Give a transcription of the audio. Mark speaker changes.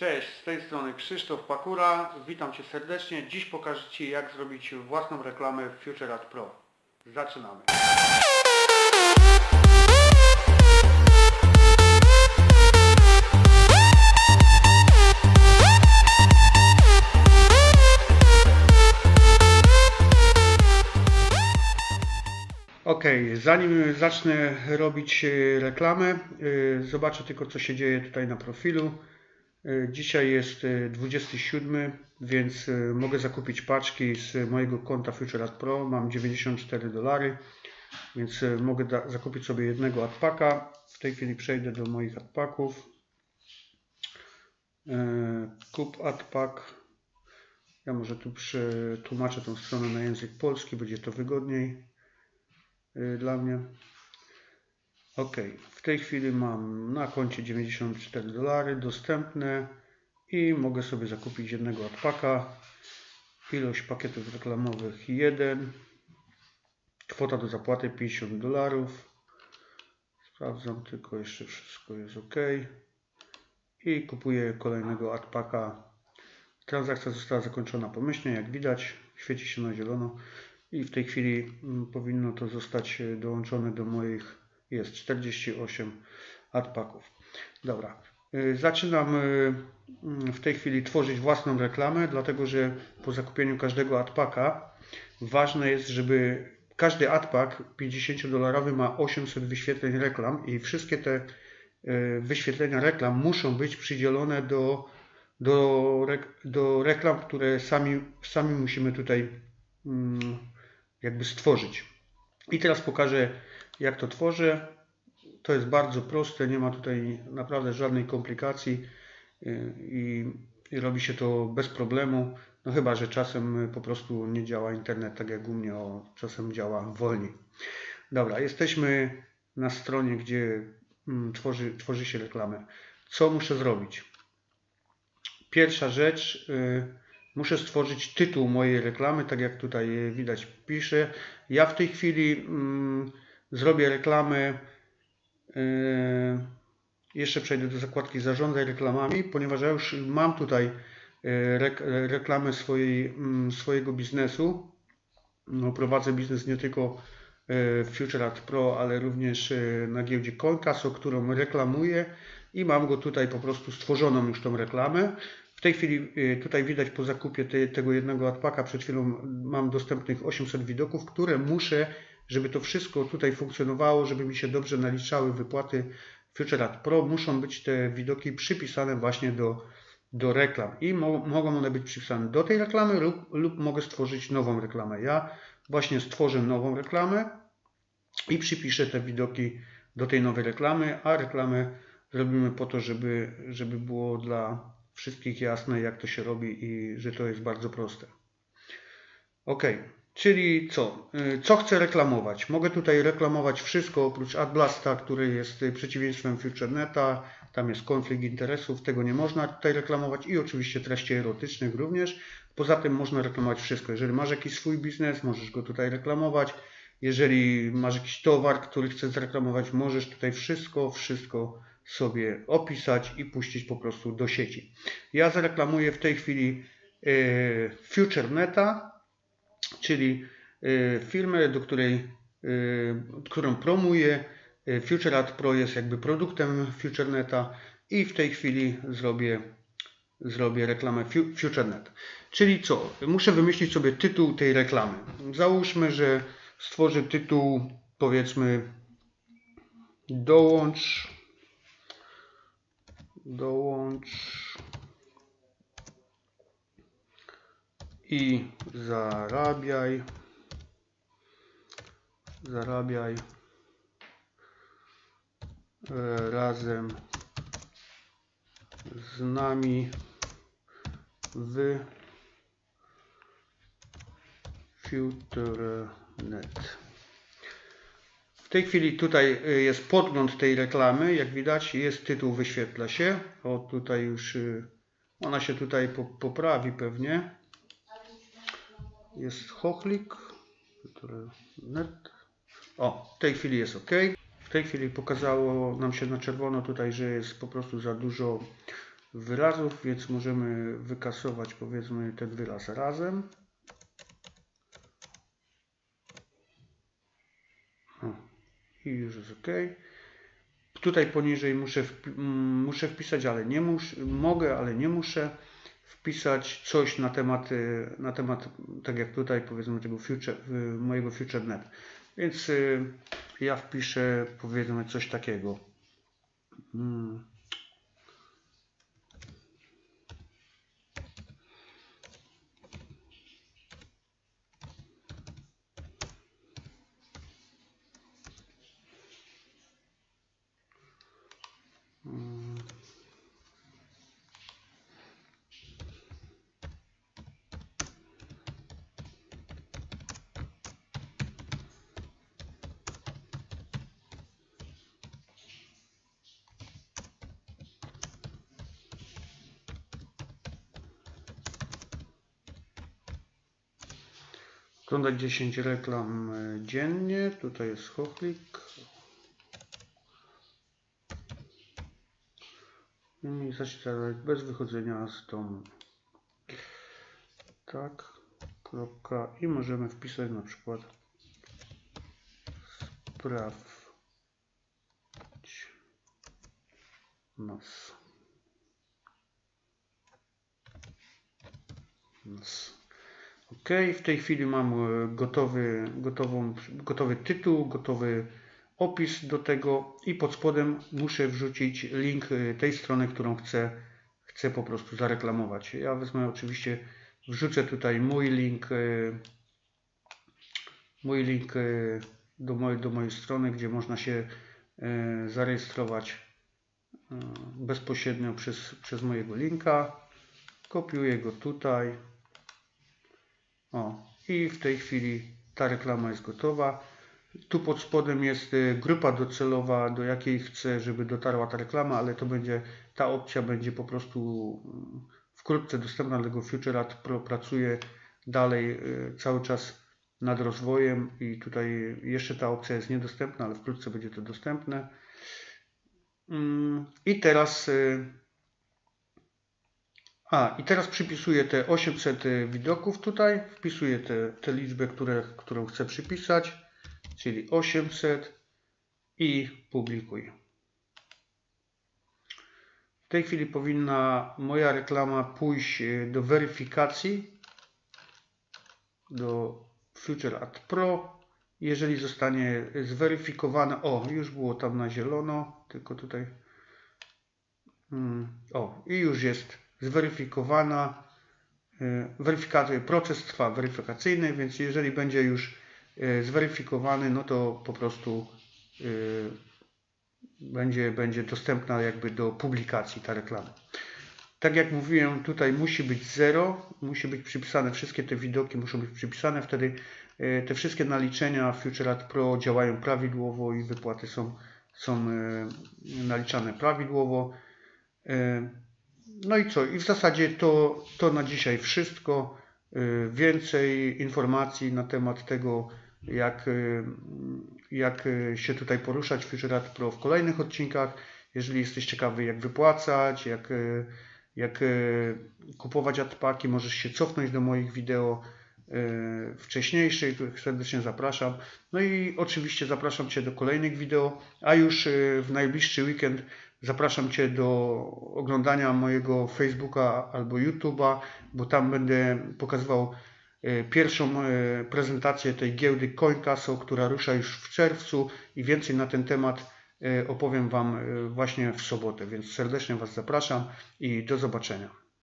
Speaker 1: Cześć, z tej strony Krzysztof Pakura. Witam Cię serdecznie. Dziś pokażę Ci jak zrobić własną reklamę w Future Ad Pro. Zaczynamy. Ok, zanim zacznę robić e, reklamę, e, zobaczę tylko co się dzieje tutaj na profilu. E, Dzisiaj jest e, 27, więc e, mogę zakupić paczki z mojego konta Future Ad Pro. Mam 94 dolary, więc e, mogę zakupić sobie jednego adpaka. W tej chwili przejdę do moich adpaków. E, Kup adpak. Ja może tu przetłumaczę tą stronę na język polski, będzie to wygodniej dla mnie. Ok, w tej chwili mam na koncie 94 dolary dostępne i mogę sobie zakupić jednego adpaka. Ilość pakietów reklamowych 1. Kwota do zapłaty 50 dolarów. Sprawdzam tylko jeszcze wszystko jest ok. I kupuję kolejnego adpaka. Transakcja została zakończona pomyślnie, jak widać, świeci się na zielono i w tej chwili mm, powinno to zostać e, dołączone do moich, jest 48 adpaków. Dobra, y, zaczynam y, mm, w tej chwili tworzyć własną reklamę, dlatego że po zakupieniu każdego adpaka ważne jest, żeby każdy adpak 50-dolarowy ma 800 wyświetleń reklam i wszystkie te y, wyświetlenia reklam muszą być przydzielone do do, do reklam, które sami, sami musimy tutaj mm, jakby stworzyć. I teraz pokażę, jak to tworzę. To jest bardzo proste, nie ma tutaj naprawdę żadnej komplikacji y, i, i robi się to bez problemu. No chyba, że czasem po prostu nie działa internet tak jak u mnie, o, czasem działa wolniej. Dobra, jesteśmy na stronie, gdzie mm, tworzy, tworzy się reklamę. Co muszę zrobić? Pierwsza rzecz, y, muszę stworzyć tytuł mojej reklamy, tak jak tutaj widać pisze. Ja w tej chwili mm, zrobię reklamę, y, jeszcze przejdę do zakładki zarządzaj reklamami, ponieważ ja już mam tutaj y, rek, reklamę swojej, mm, swojego biznesu. No, prowadzę biznes nie tylko y, w Future Ad Pro, ale również na giełdzie Coincasso, którą reklamuję i mam go tutaj po prostu stworzoną już tą reklamę. W tej chwili tutaj widać po zakupie te, tego jednego adpaka, przed chwilą mam dostępnych 800 widoków, które muszę, żeby to wszystko tutaj funkcjonowało, żeby mi się dobrze naliczały wypłaty Future Ad Pro, muszą być te widoki przypisane właśnie do, do reklam i mo, mogą one być przypisane do tej reklamy lub, lub mogę stworzyć nową reklamę. Ja właśnie stworzę nową reklamę i przypiszę te widoki do tej nowej reklamy, a reklamę robimy po to, żeby, żeby było dla wszystkich jasne, jak to się robi i że to jest bardzo proste. Ok, czyli co? Y, Co chcę reklamować? Mogę tutaj reklamować wszystko oprócz AdBlasta, który jest y, przeciwieństwem FutureNeta. Tam jest konflikt interesów, tego nie można tutaj reklamować i oczywiście treści erotycznych również. Poza tym można reklamować wszystko. Jeżeli masz jakiś swój biznes, możesz go tutaj reklamować. Jeżeli masz jakiś towar, który chcesz zreklamować, możesz tutaj wszystko, wszystko sobie opisać i puścić po prostu do sieci. Ja zareklamuję w tej chwili y, FutureNeta, czyli y, firmę, do której, y, którą promuję. Y, Future Ad Pro jest jakby produktem FutureNeta i w tej chwili zrobię, zrobię reklamę Fu- FutureNet. Czyli co? Muszę wymyślić sobie tytuł tej reklamy. Załóżmy, że stworzę tytuł powiedzmy dołącz dołącz i zarabiaj zarabiaj e, razem z nami w FutureNet. W tej chwili tutaj y, jest podgląd tej reklamy, jak widać jest tytuł, wyświetla się. O tutaj już y, ona się tutaj po- poprawi pewnie. Jest chochlik. Net. O, w tej chwili jest ok. W tej chwili pokazało nam się na czerwono tutaj, że jest po prostu za dużo wyrazów, więc możemy wykasować powiedzmy ten wyraz razem. O, I już jest OK. Tutaj poniżej muszę, wpi muszę wpisać, ale nie muszę, mogę, ale nie muszę wpisać coś na temat, y, na temat tak jak tutaj powiedzmy tego future, mojego FutureNet. Więc y, ja wpiszę powiedzmy coś takiego. Hmm. Oglądać 10 reklam e, dziennie. Tutaj jest chochlik. I zaświecać bez wychodzenia z domu. Tak. Kropka. I możemy wpisać na przykład sprawdź nas. Nas. OK, w tej chwili mam e, gotowy, gotową, gotowy tytuł, gotowy opis do tego i pod spodem muszę wrzucić link e, tej strony, którą chcę, chcę po prostu zareklamować. Ja wezmę oczywiście, wrzucę tutaj mój link, e, mój link do mojej, do mojej strony, gdzie można się zarejestrować bezpośrednio przez, przez mojego linka. Kopiuję go tutaj o, i w tej chwili ta reklama jest gotowa. Tu pod spodem jest y, grupa docelowa, do jakiej chcę, żeby dotarła ta reklama, ale to będzie, ta opcja będzie po prostu mm, wkrótce dostępna, dlatego FutureAd pracuje dalej y, cały czas nad rozwojem i tutaj jeszcze ta opcja jest niedostępna, ale wkrótce będzie to dostępne. Mm, I teraz y, a, i teraz przypisuję te 800 y, widoków tutaj, wpisuję te, te liczbę, które, którą chcę przypisać, czyli 800 i publikuję. W tej chwili powinna moja reklama pójść y, do weryfikacji do Future Ad Pro. Jeżeli zostanie zweryfikowana, o już było tam na zielono, tylko tutaj, hmm, o i już jest zweryfikowana. Y, weryfikacja, proces trwa weryfikacyjny, więc jeżeli będzie już y, zweryfikowany, no to po prostu y, będzie, będzie dostępna jakby do publikacji ta reklama. Tak jak mówiłem, tutaj musi być 0, musi być przypisane, wszystkie te widoki muszą być przypisane, wtedy te wszystkie naliczenia FutureAd Pro działają prawidłowo i wypłaty są, są naliczane prawidłowo. No i co? I w zasadzie to, to na dzisiaj wszystko. Y, więcej informacji na temat tego, jak, y, jak się tutaj poruszać w FutureAd Pro w kolejnych odcinkach. Jeżeli jesteś ciekawy, jak wypłacać, jak, y, jak kupować adpaki, możesz się cofnąć do moich wideo wcześniejszych. Serdecznie zapraszam. No i oczywiście zapraszam Cię do kolejnych wideo, a już w najbliższy weekend Zapraszam Cię do oglądania mojego Facebooka albo YouTube'a, bo tam będę pokazywał e, pierwszą e, prezentację tej giełdy CoinCasso, która rusza już w czerwcu i więcej na ten temat e, opowiem Wam właśnie w sobotę, więc serdecznie Was zapraszam i do zobaczenia.